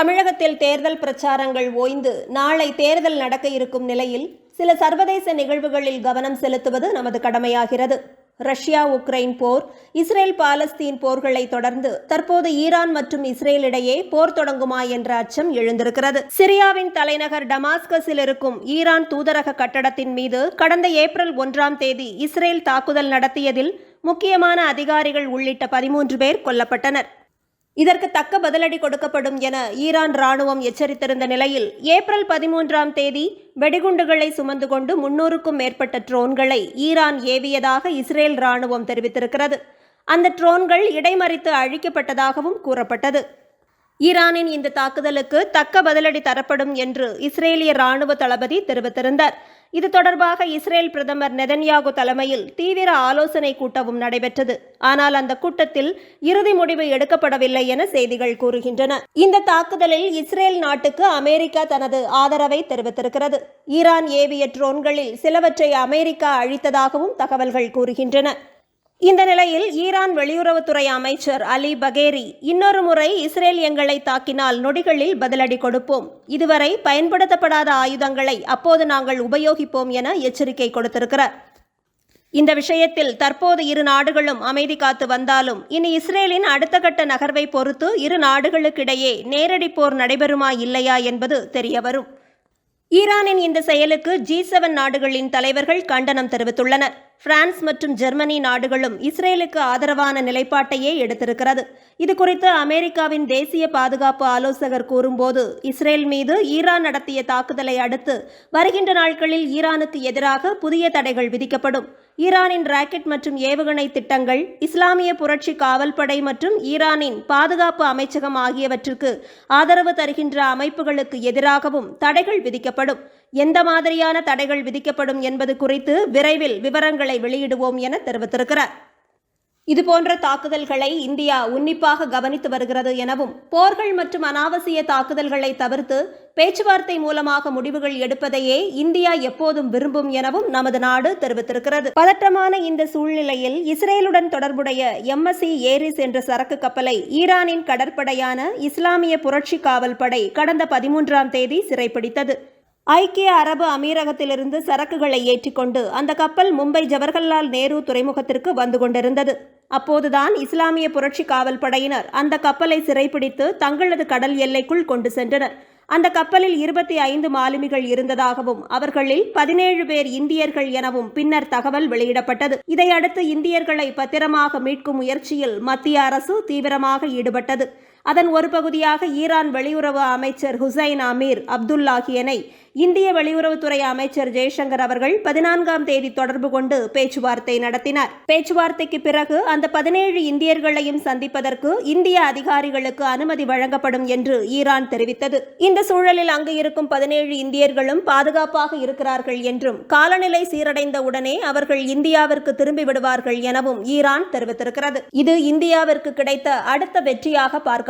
தமிழகத்தில் தேர்தல் பிரச்சாரங்கள் ஓய்ந்து நாளை தேர்தல் நடக்க இருக்கும் நிலையில் சில சர்வதேச நிகழ்வுகளில் கவனம் செலுத்துவது நமது கடமையாகிறது. ரஷ்யா உக்ரைன் போர் இஸ்ரேல் பாலஸ்தீன் போர்களை தொடர்ந்து தற்போது ஈரான் மற்றும் இஸ்ரேல் இடையே போர் தொடங்குமா என்ற அச்சம் எழுந்திருக்கிறது. சிரியாவின் தலைநகர் டமாஸ்கஸில் இருக்கும் ஈரான் தூதரக கட்டடத்தின் மீது கடந்த ஏப்ரல் ஒன்றாம் தேதி இஸ்ரேல் தாக்குதல் நடத்தியதில் முக்கியமான அதிகாரிகள் உள்ளிட்ட பதிமூன்று பேர் கொல்லப்பட்டனர். இதற்கு தக்க பதிலடி கொடுக்கப்படும் என ஈரான் ராணுவம் எச்சரித்திருந்த நிலையில் ஏப்ரல் பதிமூன்றாம் தேதி வெடிகுண்டுகளை சுமந்து கொண்டு முன்னூறுக்கும் மேற்பட்ட ட்ரோன்களை ஈரான் ஏவியதாக இஸ்ரேல் ராணுவம் தெரிவித்திருக்கிறது. அந்த ட்ரோன்கள் இடைமறித்து அழிக்கப்பட்டதாகவும் கூறப்பட்டது. ஈரானின் இந்த தாக்குதலுக்கு தக்க பதிலடி தரப்படும் என்று இஸ்ரேலிய ராணுவ தளபதி தெரிவித்திருந்தார். இது தொடர்பாக இஸ்ரேல் பிரதமர் நெதன்யாகு தலைமையில் தீவிர ஆலோசனை கூட்டமும் நடைபெற்றது. ஆனால் அந்த கூட்டத்தில் இறுதி முடிவு எடுக்கப்படவில்லை என செய்திகள் கூறுகின்றன. இந்த தாக்குதலில் இஸ்ரேல் நாட்டுக்கு அமெரிக்கா தனது ஆதரவை தெரிவித்திருக்கிறது. ஈரான் ஏவிய ட்ரோன்களில் சிலவற்றை அமெரிக்கா அழித்ததாகவும் தகவல்கள் கூறுகின்றன. இந்த நிலையில் ஈரான் வெளியுறவுத்துறை அமைச்சர் அலி பகேரி இன்னொரு முறை இஸ்ரேல் எங்களை தாக்கினால் நொடிகளில் பதிலடி கொடுப்போம். இதுவரை பயன்படுத்தப்படாத ஆயுதங்களை அப்போது நாங்கள் உபயோகிப்போம் என எச்சரிக்கை கொடுத்திருக்கிறார். இந்த விஷயத்தில் தற்போது இரு நாடுகளும் அமைதி காத்து வந்தாலும் இனி இஸ்ரேலின் அடுத்த கட்ட நகர்வை பொறுத்து இரு நாடுகளுக்கிடையே நேரடி போர் நடைபெறுமா இல்லையா என்பது தெரியவரும். ஈரானின் இந்த செயலுக்கு ஜி செவன் நாடுகளின் தலைவர்கள் கண்டனம் தெரிவித்துள்ளனர். பிரான்ஸ் மற்றும் ஜெர்மனி நாடுகளும் இஸ்ரேலுக்கு ஆதரவான நிலைப்பாட்டையே எடுத்திருக்கிறது. இது குறித்து அமெரிக்காவின் தேசிய பாதுகாப்பு ஆலோசகர் கூறும்போது இஸ்ரேல் மீது ஈரான் நடத்திய தாக்குதலை அடுத்து வருகின்ற நாட்களில் ஈரானுக்கு எதிராக புதிய தடைகள் விதிக்கப்படும். ஈரானின் ராக்கெட் மற்றும் ஏவுகணை திட்டங்கள் இஸ்லாமிய புரட்சி காவல்படை மற்றும் ஈரானின் பாதுகாப்பு அமைச்சகம் ஆகியவற்றுக்கு ஆதரவு தருகின்ற அமைப்புகளுக்கு எதிராகவும் தடைகள் விதிக்கப்படும். எந்த மாதிரியான தடைகள் விதிக்கப்படும் என்பது குறித்து விரைவில் விவரங்களை வெளியிடுவோம் என தெரிவித்திருக்கிறார். இதுபோன்ற தாக்குதல்களை இந்தியா உன்னிப்பாக கவனித்து வருகிறது எனவும் போர்கள் மற்றும் அனாவசிய தாக்குதல்களை தவிர்த்து பேச்சுவார்த்தை மூலமாக முடிவுகள் எடுப்பதையே இந்தியா எப்போதும் விரும்பும் எனவும் நமது நாடு தெரிவித்திருக்கிறது. பதற்றமான இந்த சூழ்நிலையில் இஸ்ரேலுடன் தொடர்புடைய எம்எஸ்சி ஏரிஸ் என்ற சரக்கு கப்பலை ஈரானின் கடற்படையான இஸ்லாமிய புரட்சி காவல் படை கடந்த பதிமூன்றாம் தேதி சிறைப்பிடித்தது. ஐக்கிய அரபு அமீரகத்திலிருந்து சரக்குகளை ஏற்றிக்கொண்டு அந்த கப்பல் மும்பை ஜவஹர்லால் நேரு துறைமுகத்திற்கு வந்து கொண்டிருந்தது. அப்போதுதான் இஸ்லாமிய புரட்சி காவல் படையினர் அந்த கப்பலை சிறைப்பிடித்து தங்களது கடல் எல்லைக்குள் கொண்டு சென்றனர். அந்த கப்பலில் இருபத்தி ஐந்து மாலுமிகள் இருந்ததாகவும் அவர்களில் பதினேழு பேர் இந்தியர்கள் எனவும் பின்னர் தகவல் வெளியிடப்பட்டது. இதையடுத்து இந்தியர்களை பத்திரமாக மீட்கும் முயற்சியில் மத்திய அரசு தீவிரமாக ஈடுபட்டது. அதன் ஒரு பகுதியாக ஈரான் வெளியுறவு அமைச்சர் ஹுசைன் அமீர் அப்துல்லாஹியனை இந்திய வெளியுறவுத்துறை அமைச்சர் ஜெய்சங்கர் அவர்கள் பதினான்காம் தேதி தொடர்பு கொண்டு பேச்சுவார்த்தை நடத்தினார். பேச்சுவார்த்தைக்கு பிறகு அந்த பதினேழு இந்தியர்களையும் சந்திப்பதற்கு இந்திய அதிகாரிகளுக்கு அனுமதி வழங்கப்படும் என்று ஈரான் தெரிவித்தது. இந்த சூழலில் அங்கு இருக்கும் பதினேழு இந்தியர்களும் பாதுகாப்பாக இருக்கிறார்கள் என்றும் காலநிலை சீரடைந்த உடனே அவர்கள் இந்தியாவிற்கு திரும்பி விடுவார்கள் எனவும் ஈரான் தெரிவித்திருக்கிறது. இது இந்தியாவிற்கு கிடைத்த அடுத்த வெற்றியாக பார்க்க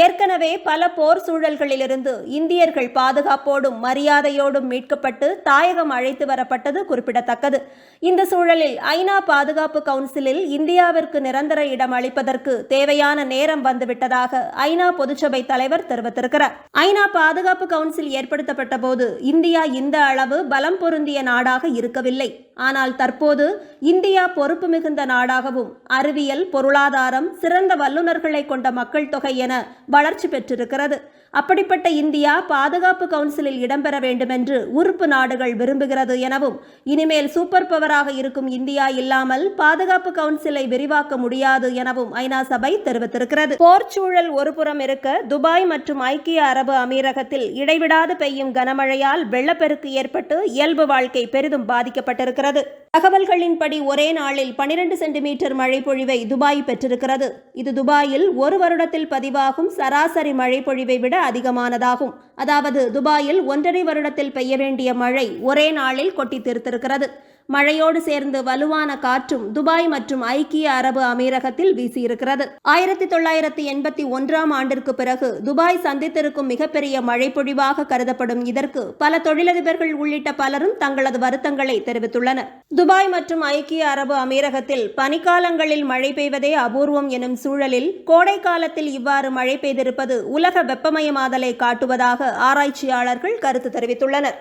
ஏற்கனவே பல போர் சூழல்களிலிருந்து இந்தியர்கள் பாதுகாப்போடும் மரியாதையோடும் மீட்கப்பட்டு தாயகம் அழைத்து வரப்பட்டது குறிப்பிடத்தக்கது. இந்த சூழலில் ஐநா பாதுகாப்பு கவுன்சிலில் இந்தியாவிற்கு நிரந்தர இடம் அளிப்பதற்கு தேவையான நேரம் வந்துவிட்டதாக ஐநா பொதுச்சபை தலைவர் தெரிவித்திருக்கிறார். ஐநா பாதுகாப்பு கவுன்சில் ஏற்படுத்தப்பட்ட போது இந்தியா இந்த அளவு பலம் பொருந்திய நாடாக இருக்கவில்லை. ஆனால் தற்போது இந்தியா பொறுப்பு மிகுந்த நாடாகவும் அறிவியல் பொருளாதாரம் சிறந்த வல்லுநர்களை கொண்ட மக்கள் தொகை என வளர்ச்சி பெற்றிருக்கிறது. அப்படிப்பட்ட இந்தியா பாதுகாப்பு கவுன்சிலில் இடம்பெற வேண்டுமென்று உறுப்பு நாடுகள் விரும்புகிறது எனவும் இனிமேல் சூப்பர் பவராக இருக்கும் இந்தியா இல்லாமல் பாதுகாப்பு கவுன்சிலை விரிவாக்க முடியாது எனவும் ஐநா சபை தெரிவித்திருக்கிறது. போர்ச்சூழல் ஒருபுறம் இருக்க துபாய் மற்றும் ஐக்கிய அரபு அமீரகத்தில் இடைவிடாது பெய்யும் கனமழையால் வெள்ளப்பெருக்கு ஏற்பட்டு இயல்பு வாழ்க்கை பெரிதும் பாதிக்கப்பட்டிருக்கிறது. தகவல்களின்படி ஒரே நாளில் பனிரெண்டு சென்டிமீட்டர் மழை பொழிவை துபாய் பெற்றிருக்கிறது. இது துபாயில் ஒரு வருடத்தில் பதிவாகும் சராசரி மழை பொழிவை விட அதிகமானதாகும். அதாவது துபாயில் ஒன்றரை வருடத்தில் பெய்ய வேண்டிய மழை ஒரே நாளில் கொட்டி தீர்த்திருக்கிறது. மழையோடு சேர்ந்து வலுவான காற்றும் துபாய் மற்றும் ஐக்கிய அரபு அமீரகத்தில் வீசியிருக்கிறது. ஆயிரத்தி தொள்ளாயிரத்தி எண்பத்தி ஒன்றாம் ஆண்டிற்கு பிறகு துபாய் சந்தித்திருக்கும் மிகப்பெரிய மழைப்பொழிவாக கருதப்படும் இதற்கு பல தொழிலதிபர்கள் உள்ளிட்ட பலரும் தங்களது வருத்தங்களை தெரிவித்துள்ளனர். துபாய் மற்றும் ஐக்கிய அரபு அமீரகத்தில் பனிக்காலங்களில் மழை பெய்வதே அபூர்வம் எனும் சூழலில் கோடை காலத்தில் இவ்வாறு மழை பெய்திருப்பது உலக வெப்பமயமாதலை காட்டுவதாக ஆராய்ச்சியாளர்கள் கருத்து தெரிவித்துள்ளனர்.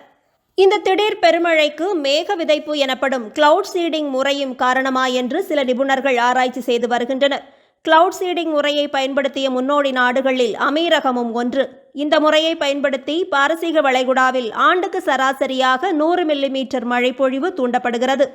இந்த திடீர் பெருமழைக்கு மேக விதைப்பு எனப்படும் கிளவுட் சீடிங் முறையும் காரணமா என்று சில நிபுணர்கள் ஆராய்ச்சி செய்து வருகின்றனர். கிளவுட் சீடிங் முறையை பயன்படுத்திய முன்னோடி நாடுகளில் அமீரகமும் ஒன்று. இந்த முறையை பயன்படுத்தி பாரசீக வளைகுடாவில் ஆண்டுக்கு சராசரியாக நூறு மில்லிமீட்டர் மழைப்பொழிவு தூண்டப்படுகிறது.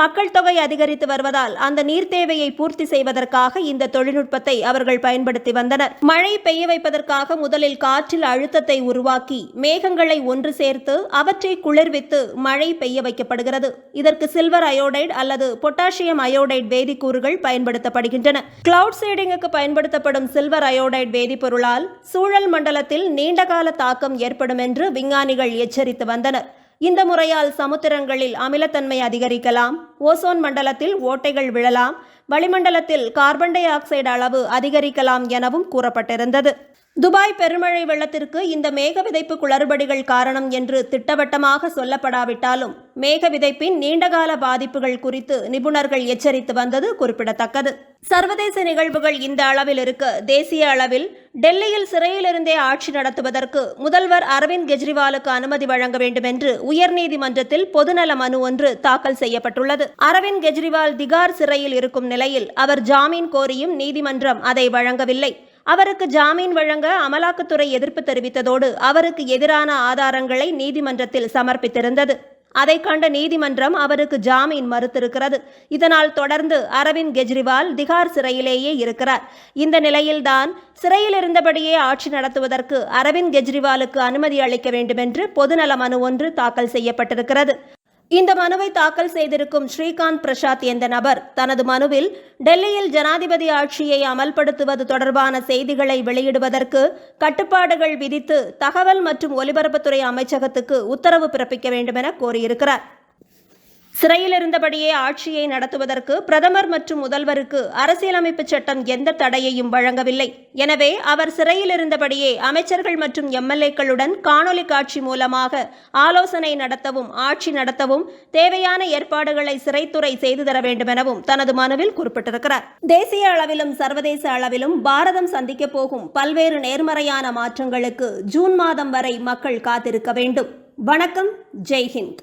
மக்கள் தொகை அதிகரித்து வருவதால் அந்த நீர் தேவையை பூர்த்தி செய்வதற்காக இந்த தொழில்நுட்பத்தை அவர்கள் பயன்படுத்தி வந்தனர். மழை பெய்ய வைப்பதற்காக முதலில் காற்றில் அழுத்தத்தை உருவாக்கி மேகங்களை ஒன்று சேர்த்து அவற்றை குளிர்வித்து மழை பெய்ய வைக்கப்படுகிறது. இதற்கு சில்வர் அயோடைடு அல்லது பொட்டாசியம் அயோடைடு வேதிக்கூறுகள் பயன்படுத்தப்படுகின்றன. கிளவுட் சீடிங்குக்கு பயன்படுத்தப்படும் சில்வர் அயோடைடு வேதிப்பொருளால் சூழல் மண்டலத்தில் நீண்டகால தாக்கம் ஏற்படும் என்று விஞ்ஞானிகள் எச்சரித்து வந்தனர். இந்த முறையால் சமுத்திரங்களில் அமிலத்தன்மை அதிகரிக்கலாம் ஓசோன் மண்டலத்தில் ஓட்டைகள் விழலாம் வளிமண்டலத்தில் கார்பன் டை ஆக்சைடு அளவு அதிகரிக்கலாம் எனவும் கூறப்பட்டிருந்தது. துபாய் பெருமழை வெள்ளத்திற்கு இந்த மேக விதைப்பு குளறுபடிகள் காரணம் என்று திட்டவட்டமாக சொல்லப்படாவிட்டாலும் மேக விதைப்பின் நீண்டகால பாதிப்புகள் குறித்து நிபுணர்கள் எச்சரித்து வந்தது குறிப்பிடத்தக்கது. சர்வதேச நிகழ்வுகள் இந்த அளவில் இருக்க தேசிய அளவில் டெல்லியில் சிறையிலிருந்தே ஆட்சி நடத்துவதற்கு முதல்வர் அரவிந்த் கெஜ்ரிவாலுக்கு அனுமதி வழங்க வேண்டும் என்று உயர்நீதிமன்றத்தில் பொதுநல மனு ஒன்று தாக்கல் செய்யப்பட்டுள்ளது. அரவிந்த் கெஜ்ரிவால் திகார் சிறையில் இருக்கும் நிலையில் அவர் ஜாமீன் கோரியும் நீதிமன்றம் அதை வழங்கவில்லை. அவருக்கு ஜாமீன் வழங்க அமலாக்கத்துறை எதிர்ப்பு தெரிவித்ததோடு அவருக்கு எதிரான ஆதாரங்களை நீதிமன்றத்தில் சமர்ப்பித்திருந்தது. அதை கண்ட நீதிமன்றம் அவருக்கு ஜாமீன் மறுத்திருக்கிறது. இதனால் தொடர்ந்து அரவிந்த் கெஜ்ரிவால் திகார் சிறையிலேயே இருக்கிறார். இந்த நிலையில்தான் சிறையில் இருந்தபடியே ஆட்சி நடத்துவதற்கு அரவிந்த் கெஜ்ரிவாலுக்கு அனுமதி அளிக்க வேண்டுமென்று பொதுநல மனு ஒன்று தாக்கல் செய்யப்பட்டிருக்கிறது. இந்த மனுவை தாக்கல் செய்திருக்கும் ஸ்ரீகாந்த் பிரசாத் என்ற நபர் தனது மனுவில் டெல்லியில் ஜனாதிபதி ஆட்சியை அமல்படுத்துவது தொடர்பான செய்திகளை வெளியிடுவதற்கு கட்டுப்பாடுகள் விதித்து தகவல் மற்றும் ஒலிபரப்புத்துறை அமைச்சகத்துக்கு உத்தரவு பிறப்பிக்க வேண்டுமென கோரியிருக்கிறார். சிறையில் இருந்தபடியே ஆட்சியை நடத்துவதற்கு பிரதமர் மற்றும் முதல்வருக்கு அரசியலமைப்பு சட்டம் எந்த தடையையும் வழங்கவில்லை. எனவே அவர் சிறையில் இருந்தபடியே அமைச்சர்கள் மற்றும் எம்எல்ஏக்களுடன் காணொலி காட்சி மூலமாக ஆலோசனை நடத்தவும் ஆட்சி நடத்தவும் தேவையான ஏற்பாடுகளை சிறைத்துறை செய்து தர வேண்டுமெனவும் தனது மனுவில் குறிப்பிட்டிருக்கிறார். தேசிய அளவிலும் சர்வதேச அளவிலும் பாரதம் சந்திக்க போகும் பல்வேறு நேர்மறையான மாற்றங்களுக்கு ஜூன் மாதம் வரை மக்கள் காத்திருக்க வேண்டும். வணக்கம். ஜெய்ஹிந்த்.